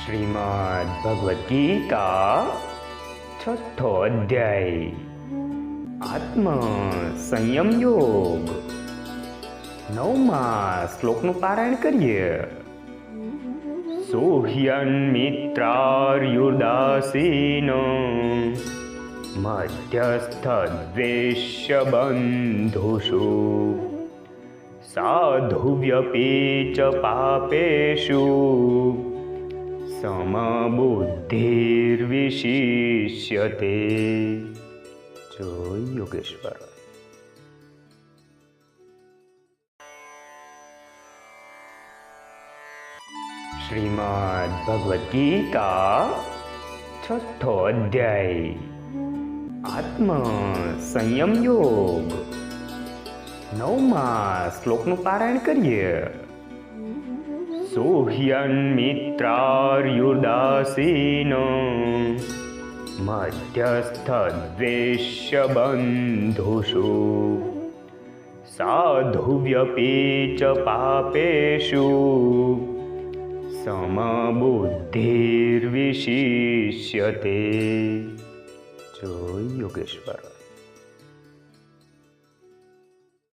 શ્રીમદ ભગવદ્ ગીતા છઠ્ઠો અધ્યાય. આત્મ સંયમ યોગ નવમા શ્લોકનું પારાયણ કરીએ. સોહ્યન મિત્રાર્યુદાસીન મધ્યસ્થ દ્વેષ્ય બંધુષુ, સાધુવ્યપી ચ પાપેષુ સમબુદ્ધિર્વિશિષ્યતે જોઈ યોગેશ્વર શ્રીમદ ભગવદ્ ગીતા છઠ્ઠો અધ્યાય આત્મ સંયમ યોગ નવમા શ્લોકનું પારાયણ કરીએ। सोह्यन्मित्रारुदासीन मध्यस्थद्वेष्यबन्धुषु। साधुव्यपि च पापेषु समबुद्धिर्विशिष्यते। जो योगेश्वर।